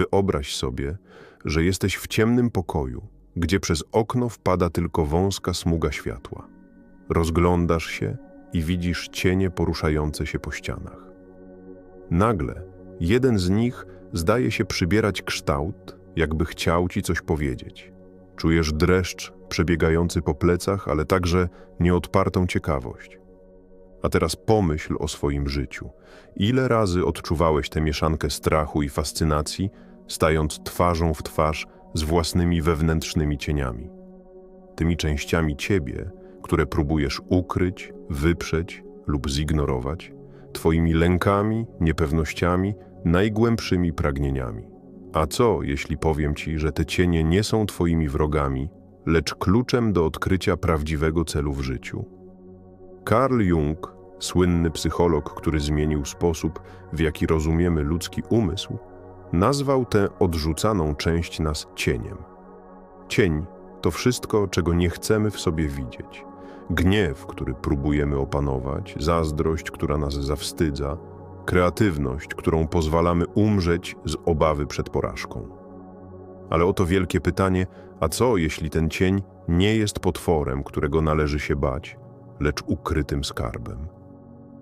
Wyobraź sobie, że jesteś w ciemnym pokoju, gdzie przez okno wpada tylko wąska smuga światła. Rozglądasz się i widzisz cienie poruszające się po ścianach. Nagle jeden z nich zdaje się przybierać kształt, jakby chciał ci coś powiedzieć. Czujesz dreszcz przebiegający po plecach, ale także nieodpartą ciekawość. A teraz pomyśl o swoim życiu. Ile razy odczuwałeś tę mieszankę strachu i fascynacji, stając twarzą w twarz z własnymi wewnętrznymi cieniami? Tymi częściami ciebie, które próbujesz ukryć, wyprzeć lub zignorować, twoimi lękami, niepewnościami, najgłębszymi pragnieniami. A co, jeśli powiem ci, że te cienie nie są twoimi wrogami, lecz kluczem do odkrycia prawdziwego celu w życiu? Carl Jung, słynny psycholog, który zmienił sposób, w jaki rozumiemy ludzki umysł, nazwał tę odrzucaną część nas cieniem. Cień to wszystko, czego nie chcemy w sobie widzieć. Gniew, który próbujemy opanować, zazdrość, która nas zawstydza, kreatywność, którą pozwalamy umrzeć z obawy przed porażką. Ale oto wielkie pytanie, a co jeśli ten cień nie jest potworem, którego należy się bać, lecz ukrytym skarbem?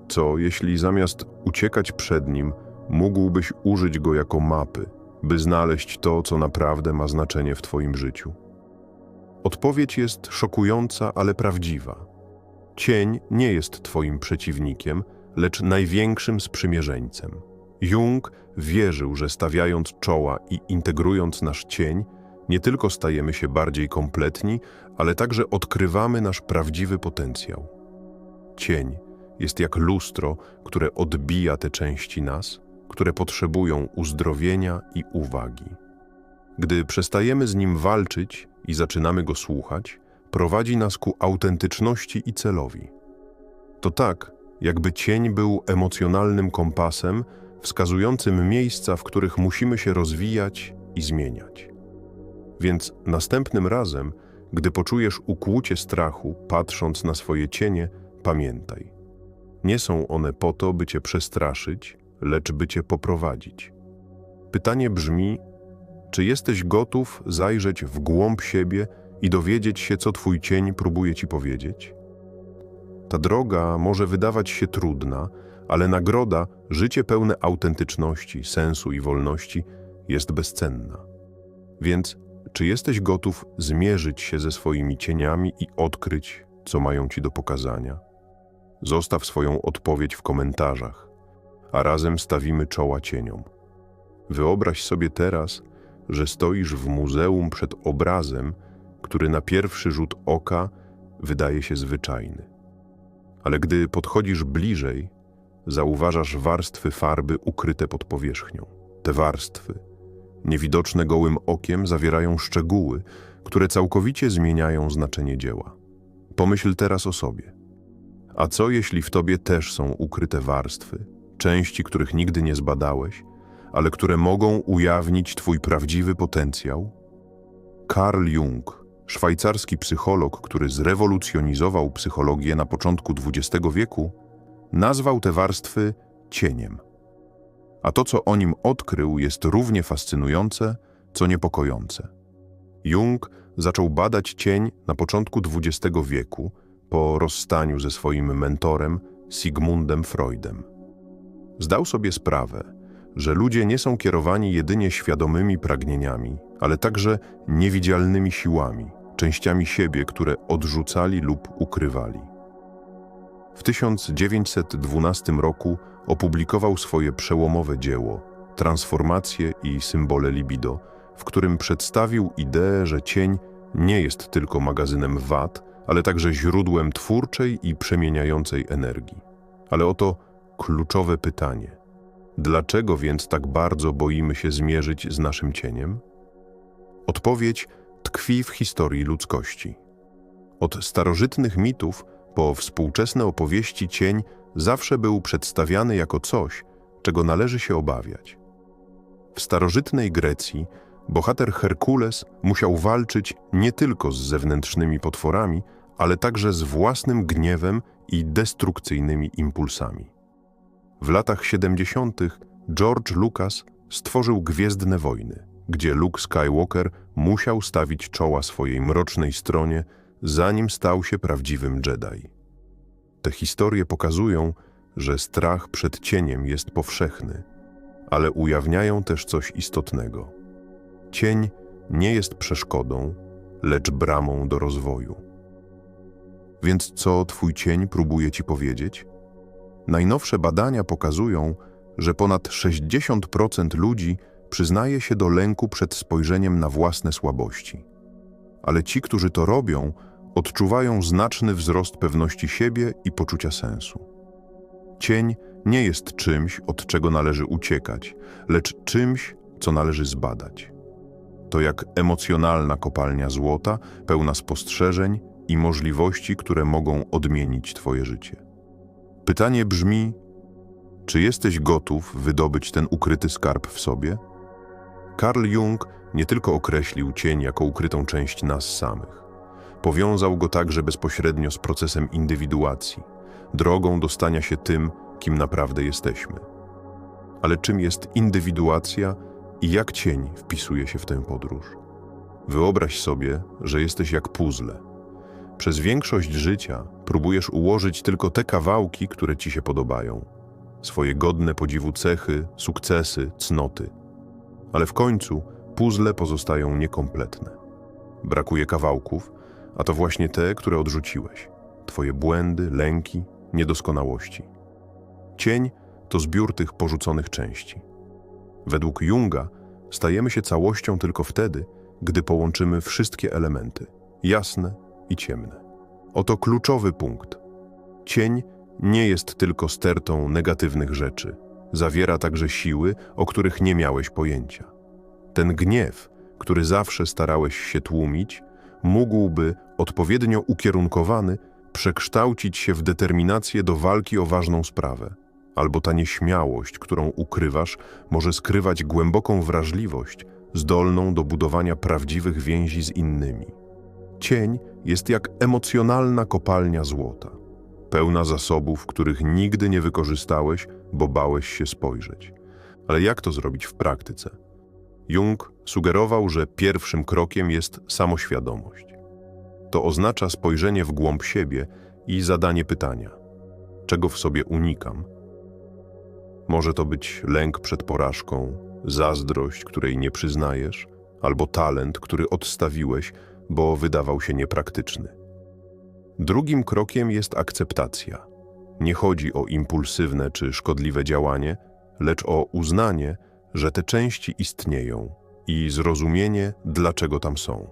Co jeśli zamiast uciekać przed nim, mógłbyś użyć go jako mapy, by znaleźć to, co naprawdę ma znaczenie w twoim życiu? Odpowiedź jest szokująca, ale prawdziwa. Cień nie jest twoim przeciwnikiem, lecz największym sprzymierzeńcem. Jung wierzył, że stawiając czoła i integrując nasz cień, nie tylko stajemy się bardziej kompletni, ale także odkrywamy nasz prawdziwy potencjał. Cień jest jak lustro, które odbija te części nas, które potrzebują uzdrowienia i uwagi. Gdy przestajemy z nim walczyć i zaczynamy go słuchać, prowadzi nas ku autentyczności i celowi. To tak, jakby cień był emocjonalnym kompasem wskazującym miejsca, w których musimy się rozwijać i zmieniać. Więc następnym razem, gdy poczujesz ukłucie strachu, patrząc na swoje cienie, pamiętaj. Nie są one po to, by cię przestraszyć, lecz by cię poprowadzić. Pytanie brzmi, czy jesteś gotów zajrzeć w głąb siebie i dowiedzieć się, co twój cień próbuje ci powiedzieć? Ta droga może wydawać się trudna, ale nagroda, życie pełne autentyczności, sensu i wolności jest bezcenna. Więc czy jesteś gotów zmierzyć się ze swoimi cieniami i odkryć, co mają ci do pokazania? Zostaw swoją odpowiedź w komentarzach, a razem stawimy czoła cieniom. Wyobraź sobie teraz, że stoisz w muzeum przed obrazem, który na pierwszy rzut oka wydaje się zwyczajny. Ale gdy podchodzisz bliżej, zauważasz warstwy farby ukryte pod powierzchnią. Te warstwy, niewidoczne gołym okiem, zawierają szczegóły, które całkowicie zmieniają znaczenie dzieła. Pomyśl teraz o sobie. A co jeśli w tobie też są ukryte warstwy, części, których nigdy nie zbadałeś, ale które mogą ujawnić twój prawdziwy potencjał? Carl Jung, szwajcarski psycholog, który zrewolucjonizował psychologię na początku XX wieku, nazwał te warstwy cieniem. A to, co o nim odkrył, jest równie fascynujące, co niepokojące. Jung zaczął badać cień na początku XX wieku, po rozstaniu ze swoim mentorem Sigmundem Freudem. Zdał sobie sprawę, że ludzie nie są kierowani jedynie świadomymi pragnieniami, ale także niewidzialnymi siłami, częściami siebie, które odrzucali lub ukrywali. W 1912 roku opublikował swoje przełomowe dzieło Transformacje i symbole libido, w którym przedstawił ideę, że cień nie jest tylko magazynem wad, ale także źródłem twórczej i przemieniającej energii. Ale oto kluczowe pytanie. Dlaczego więc tak bardzo boimy się zmierzyć z naszym cieniem? Odpowiedź tkwi w historii ludzkości. Od starożytnych mitów po współczesne opowieści cień zawsze był przedstawiany jako coś, czego należy się obawiać. W starożytnej Grecji bohater Herkules musiał walczyć nie tylko z zewnętrznymi potworami, ale także z własnym gniewem i destrukcyjnymi impulsami. W latach 70. George Lucas stworzył Gwiezdne Wojny, gdzie Luke Skywalker musiał stawić czoła swojej mrocznej stronie, zanim stał się prawdziwym Jedi. Te historie pokazują, że strach przed cieniem jest powszechny, ale ujawniają też coś istotnego. Cień nie jest przeszkodą, lecz bramą do rozwoju. Więc co twój cień próbuje ci powiedzieć? Najnowsze badania pokazują, że ponad 60% ludzi przyznaje się do lęku przed spojrzeniem na własne słabości. Ale ci, którzy to robią, odczuwają znaczny wzrost pewności siebie i poczucia sensu. Cień nie jest czymś, od czego należy uciekać, lecz czymś, co należy zbadać. To jak emocjonalna kopalnia złota, pełna spostrzeżeń i możliwości, które mogą odmienić Twoje życie. Pytanie brzmi: czy jesteś gotów wydobyć ten ukryty skarb w sobie? Carl Jung nie tylko określił cień jako ukrytą część nas samych. Powiązał go także bezpośrednio z procesem indywiduacji, drogą do stania się tym, kim naprawdę jesteśmy. Ale czym jest indywiduacja i jak cień wpisuje się w tę podróż? Wyobraź sobie, że jesteś jak puzzle. Przez większość życia próbujesz ułożyć tylko te kawałki, które ci się podobają. Swoje godne podziwu cechy, sukcesy, cnoty. Ale w końcu puzzle pozostają niekompletne. Brakuje kawałków, a to właśnie te, które odrzuciłeś. Twoje błędy, lęki, niedoskonałości. Cień to zbiór tych porzuconych części. Według Junga stajemy się całością tylko wtedy, gdy połączymy wszystkie elementy jasne i ciemne. Oto kluczowy punkt. Cień nie jest tylko stertą negatywnych rzeczy, zawiera także siły, o których nie miałeś pojęcia. Ten gniew, który zawsze starałeś się tłumić, mógłby, odpowiednio ukierunkowany, przekształcić się w determinację do walki o ważną sprawę. Albo ta nieśmiałość, którą ukrywasz, może skrywać głęboką wrażliwość, zdolną do budowania prawdziwych więzi z innymi. Cień jest jak emocjonalna kopalnia złota, pełna zasobów, których nigdy nie wykorzystałeś, bo bałeś się spojrzeć. Ale jak to zrobić w praktyce? Jung sugerował, że pierwszym krokiem jest samoświadomość. To oznacza spojrzenie w głąb siebie i zadanie pytania: czego w sobie unikam? Może to być lęk przed porażką, zazdrość, której nie przyznajesz, albo talent, który odstawiłeś, bo wydawał się niepraktyczny. Drugim krokiem jest akceptacja. Nie chodzi o impulsywne czy szkodliwe działanie, lecz o uznanie, że te części istnieją i zrozumienie, dlaczego tam są.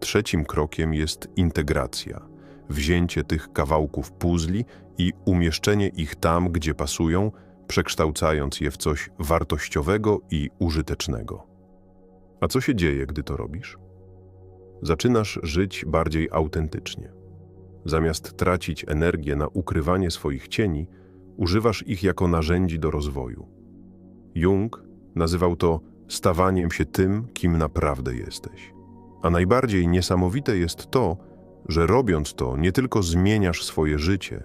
Trzecim krokiem jest integracja, wzięcie tych kawałków puzli i umieszczenie ich tam, gdzie pasują, przekształcając je w coś wartościowego i użytecznego. A co się dzieje, gdy to robisz? Zaczynasz żyć bardziej autentycznie. Zamiast tracić energię na ukrywanie swoich cieni, używasz ich jako narzędzi do rozwoju. Jung nazywał to stawaniem się tym, kim naprawdę jesteś. A najbardziej niesamowite jest to, że robiąc to nie tylko zmieniasz swoje życie,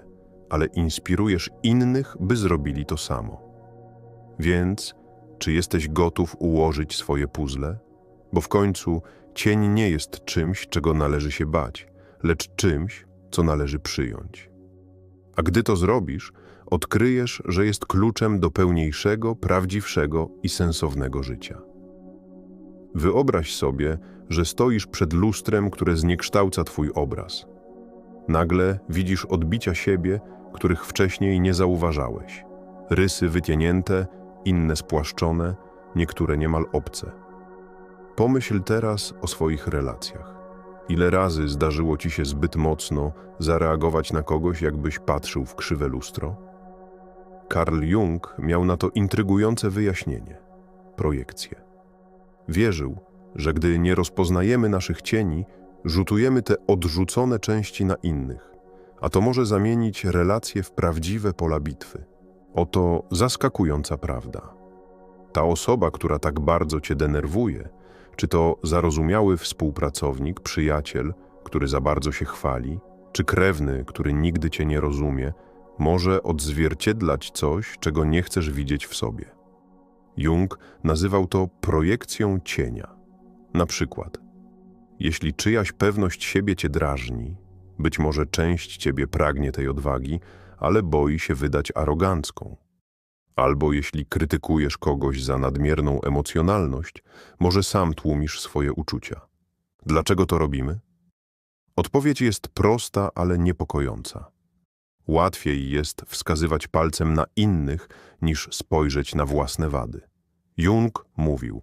ale inspirujesz innych, by zrobili to samo. Więc, czy jesteś gotów ułożyć swoje puzzle? Bo w końcu cień nie jest czymś, czego należy się bać, lecz czymś, co należy przyjąć. A gdy to zrobisz, odkryjesz, że jest kluczem do pełniejszego, prawdziwszego i sensownego życia. Wyobraź sobie, że stoisz przed lustrem, które zniekształca Twój obraz. Nagle widzisz odbicia siebie, których wcześniej nie zauważałeś. Rysy wycienięte, inne spłaszczone, niektóre niemal obce. Pomyśl teraz o swoich relacjach. Ile razy zdarzyło ci się zbyt mocno zareagować na kogoś, jakbyś patrzył w krzywe lustro? Carl Jung miał na to intrygujące wyjaśnienie projekcję. Wierzył, że gdy nie rozpoznajemy naszych cieni, rzutujemy te odrzucone części na innych, a to może zamienić relacje w prawdziwe pola bitwy. Oto zaskakująca prawda. Ta osoba, która tak bardzo cię denerwuje, czy to zarozumiały współpracownik, przyjaciel, który za bardzo się chwali, czy krewny, który nigdy cię nie rozumie, może odzwierciedlać coś, czego nie chcesz widzieć w sobie. Jung nazywał to projekcją cienia. Na przykład, jeśli czyjaś pewność siebie cię drażni, być może część ciebie pragnie tej odwagi, ale boi się wydać arogancką. Albo jeśli krytykujesz kogoś za nadmierną emocjonalność, może sam tłumisz swoje uczucia. Dlaczego to robimy? Odpowiedź jest prosta, ale niepokojąca. Łatwiej jest wskazywać palcem na innych, niż spojrzeć na własne wady. Jung mówił: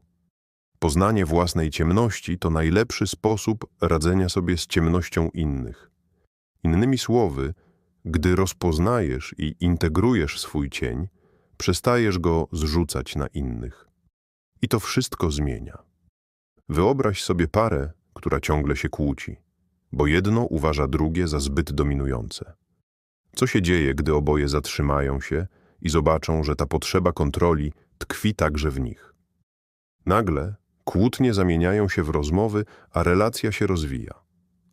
Poznanie własnej ciemności to najlepszy sposób radzenia sobie z ciemnością innych. Innymi słowy, gdy rozpoznajesz i integrujesz swój cień, przestajesz go zrzucać na innych. I to wszystko zmienia. Wyobraź sobie parę, która ciągle się kłóci, bo jedno uważa drugie za zbyt dominujące. Co się dzieje, gdy oboje zatrzymają się i zobaczą, że ta potrzeba kontroli tkwi także w nich? Nagle kłótnie zamieniają się w rozmowy, a relacja się rozwija.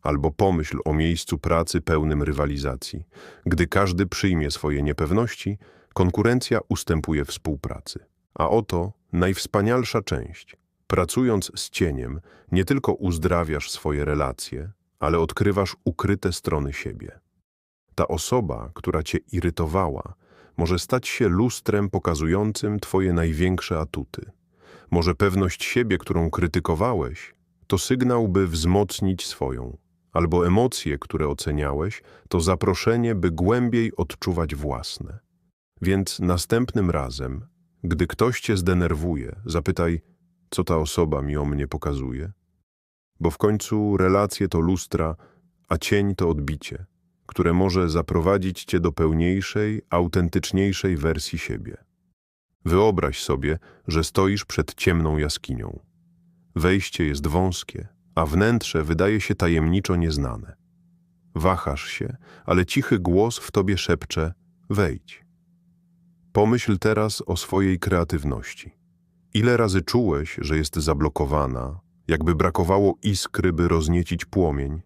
Albo pomyśl o miejscu pracy pełnym rywalizacji. Gdy każdy przyjmie swoje niepewności, konkurencja ustępuje współpracy. A oto najwspanialsza część. Pracując z cieniem, nie tylko uzdrawiasz swoje relacje, ale odkrywasz ukryte strony siebie. Ta osoba, która cię irytowała, może stać się lustrem pokazującym twoje największe atuty. Może pewność siebie, którą krytykowałeś, to sygnał, by wzmocnić swoją, albo emocje, które oceniałeś, to zaproszenie, by głębiej odczuwać własne. Więc następnym razem, gdy ktoś cię zdenerwuje, zapytaj, co ta osoba mi o mnie pokazuje. Bo w końcu relacje to lustra, a cień to odbicie, które może zaprowadzić cię do pełniejszej, autentyczniejszej wersji siebie. Wyobraź sobie, że stoisz przed ciemną jaskinią. Wejście jest wąskie, a wnętrze wydaje się tajemniczo nieznane. Wahasz się, ale cichy głos w tobie szepcze: wejdź. Pomyśl teraz o swojej kreatywności. Ile razy czułeś, że jest zablokowana, jakby brakowało iskry, by rozniecić płomień?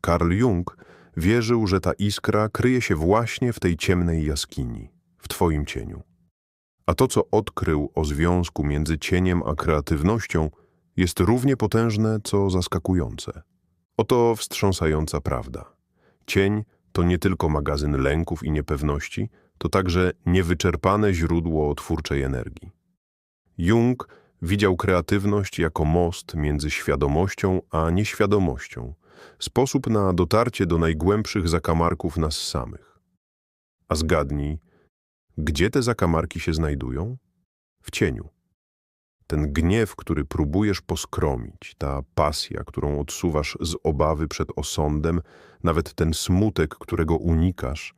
Karl Jung wierzył, że ta iskra kryje się właśnie w tej ciemnej jaskini, w twoim cieniu. A to, co odkrył o związku między cieniem a kreatywnością, jest równie potężne, co zaskakujące. Oto wstrząsająca prawda. Cień to nie tylko magazyn lęków i niepewności, to także niewyczerpane źródło twórczej energii. Jung widział kreatywność jako most między świadomością a nieświadomością, sposób na dotarcie do najgłębszych zakamarków nas samych. A zgadnij, gdzie te zakamarki się znajdują? W cieniu. Ten gniew, który próbujesz poskromić, ta pasja, którą odsuwasz z obawy przed osądem, nawet ten smutek, którego unikasz,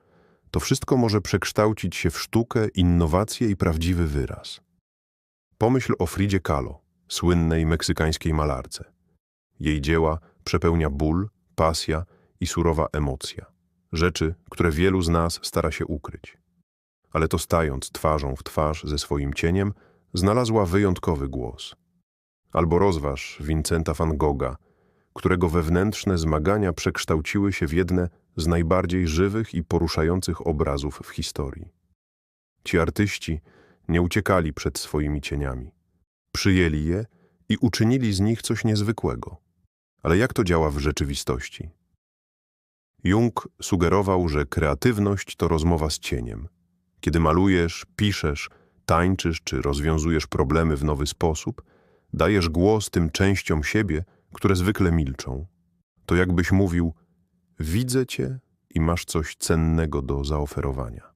to wszystko może przekształcić się w sztukę, innowację i prawdziwy wyraz. Pomyśl o Fridzie Kahlo, słynnej meksykańskiej malarce. Jej dzieła przepełnia ból, pasja i surowa emocja. Rzeczy, które wielu z nas stara się ukryć. Ale to stając twarzą w twarz ze swoim cieniem, znalazła wyjątkowy głos. Albo rozważ Vincenta van Gogha, którego wewnętrzne zmagania przekształciły się w jedne z najbardziej żywych i poruszających obrazów w historii. Ci artyści nie uciekali przed swoimi cieniami. Przyjęli je i uczynili z nich coś niezwykłego. Ale jak to działa w rzeczywistości? Jung sugerował, że kreatywność to rozmowa z cieniem. Kiedy malujesz, piszesz, tańczysz czy rozwiązujesz problemy w nowy sposób, dajesz głos tym częściom siebie, które zwykle milczą. To jakbyś mówił: Widzę cię i masz coś cennego do zaoferowania.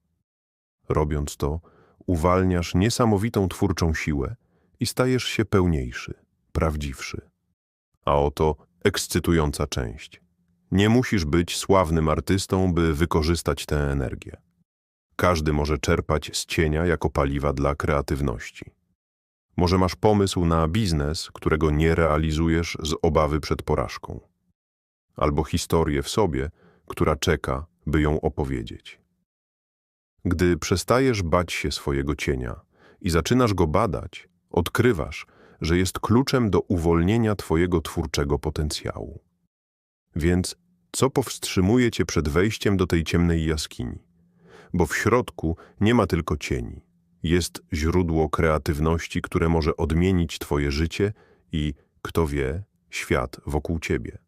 Robiąc to, uwalniasz niesamowitą twórczą siłę i stajesz się pełniejszy, prawdziwszy. A oto ekscytująca część. Nie musisz być sławnym artystą, by wykorzystać tę energię. Każdy może czerpać z cienia jako paliwa dla kreatywności. Może masz pomysł na biznes, którego nie realizujesz z obawy przed porażką. Albo historię w sobie, która czeka, by ją opowiedzieć. Gdy przestajesz bać się swojego cienia i zaczynasz go badać, odkrywasz, że jest kluczem do uwolnienia twojego twórczego potencjału. Więc co powstrzymuje cię przed wejściem do tej ciemnej jaskini? Bo w środku nie ma tylko cieni. jest źródło kreatywności, które może odmienić Twoje życie i, kto wie, świat wokół Ciebie.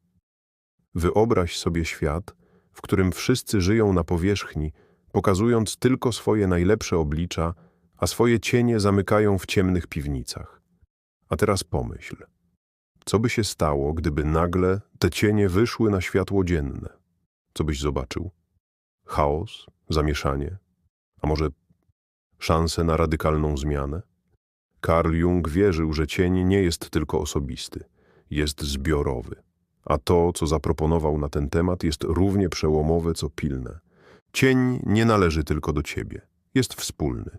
Wyobraź sobie świat, w którym wszyscy żyją na powierzchni, pokazując tylko swoje najlepsze oblicza, a swoje cienie zamykają w ciemnych piwnicach. A teraz pomyśl, co by się stało, gdyby nagle te cienie wyszły na światło dzienne? Co byś zobaczył? Chaos, zamieszanie, a może szansę na radykalną zmianę? Carl Jung wierzył, że cień nie jest tylko osobisty, jest zbiorowy. A to, co zaproponował na ten temat, jest równie przełomowe, co pilne. Cień nie należy tylko do ciebie, jest wspólny.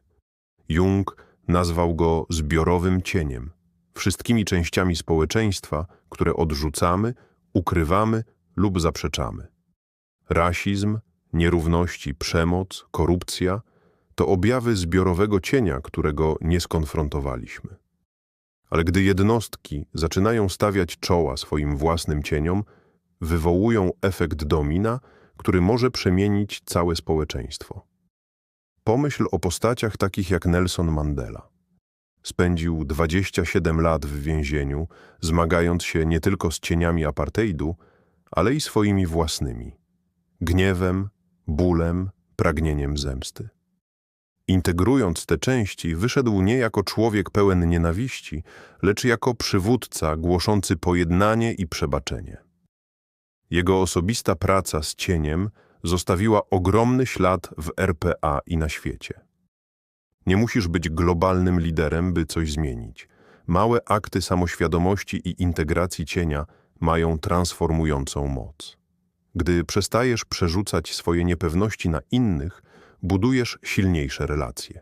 Jung nazwał go zbiorowym cieniem, wszystkimi częściami społeczeństwa, które odrzucamy, ukrywamy lub zaprzeczamy. Rasizm, nierówności, przemoc, korupcja to objawy zbiorowego cienia, którego nie skonfrontowaliśmy. Ale gdy jednostki zaczynają stawiać czoła swoim własnym cieniom, wywołują efekt domina, który może przemienić całe społeczeństwo. Pomyśl o postaciach takich jak Nelson Mandela. Spędził 27 lat w więzieniu, zmagając się nie tylko z cieniami apartheidu, ale i swoimi własnymi gniewem, bólem, pragnieniem zemsty. Integrując te części, wyszedł nie jako człowiek pełen nienawiści, lecz jako przywódca głoszący pojednanie i przebaczenie. Jego osobista praca z cieniem zostawiła ogromny ślad w RPA i na świecie. Nie musisz być globalnym liderem, by coś zmienić. Małe akty samoświadomości i integracji cienia mają transformującą moc. Gdy przestajesz przerzucać swoje niepewności na innych, budujesz silniejsze relacje.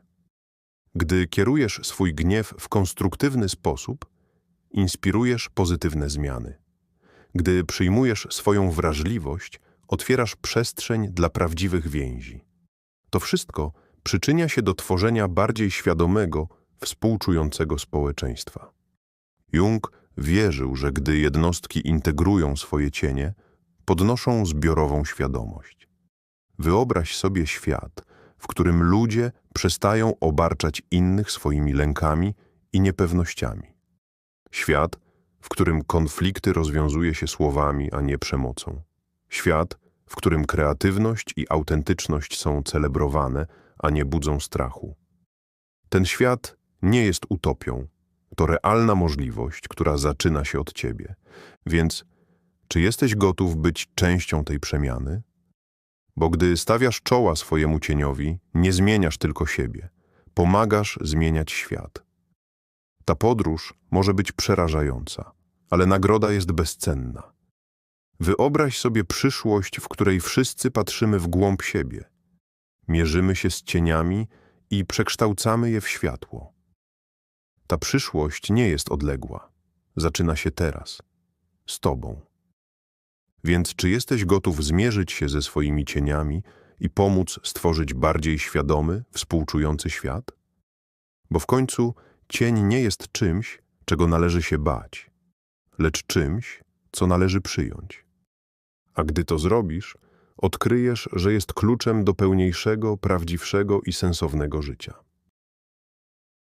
Gdy kierujesz swój gniew w konstruktywny sposób, inspirujesz pozytywne zmiany. Gdy przyjmujesz swoją wrażliwość, otwierasz przestrzeń dla prawdziwych więzi. To wszystko przyczynia się do tworzenia bardziej świadomego, współczującego społeczeństwa. Jung wierzył, że gdy jednostki integrują swoje cienie, podnoszą zbiorową świadomość. Wyobraź sobie świat, w którym ludzie przestają obarczać innych swoimi lękami i niepewnościami. Świat, w którym konflikty rozwiązuje się słowami, a nie przemocą. Świat, w którym kreatywność i autentyczność są celebrowane, a nie budzą strachu. Ten świat nie jest utopią. To realna możliwość, która zaczyna się od ciebie. Więc czy jesteś gotów być częścią tej przemiany? Bo gdy stawiasz czoła swojemu cieniowi, nie zmieniasz tylko siebie, pomagasz zmieniać świat. Ta podróż może być przerażająca, ale nagroda jest bezcenna. Wyobraź sobie przyszłość, w której wszyscy patrzymy w głąb siebie. Mierzymy się z cieniami i przekształcamy je w światło. Ta przyszłość nie jest odległa. Zaczyna się teraz. Z Tobą. Więc czy jesteś gotów zmierzyć się ze swoimi cieniami i pomóc stworzyć bardziej świadomy, współczujący świat? Bo w końcu cień nie jest czymś, czego należy się bać, lecz czymś, co należy przyjąć. A gdy to zrobisz, odkryjesz, że jest kluczem do pełniejszego, prawdziwszego i sensownego życia.